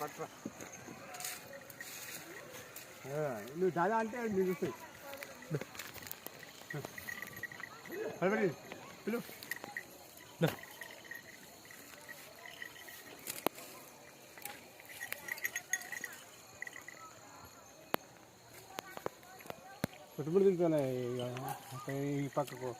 పట్టురా ఆ, నువ్వు దాదా అంటే మీరు పడబడి పిలు. పెట్టుబడి తింటానే ఈ పక్కకు.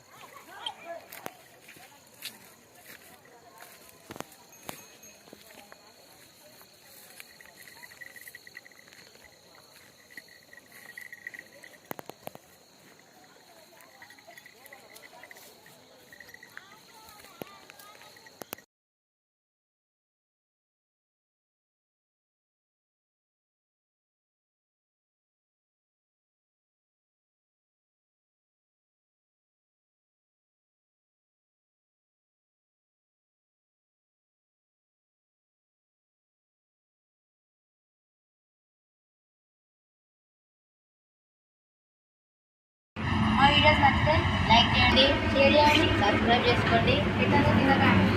వీడియోస్ నచ్చితే లైక్ చేయండి షేర్ చేయండి సబ్స్క్రైబ్ చేసుకోండి. ఇతను తినకండి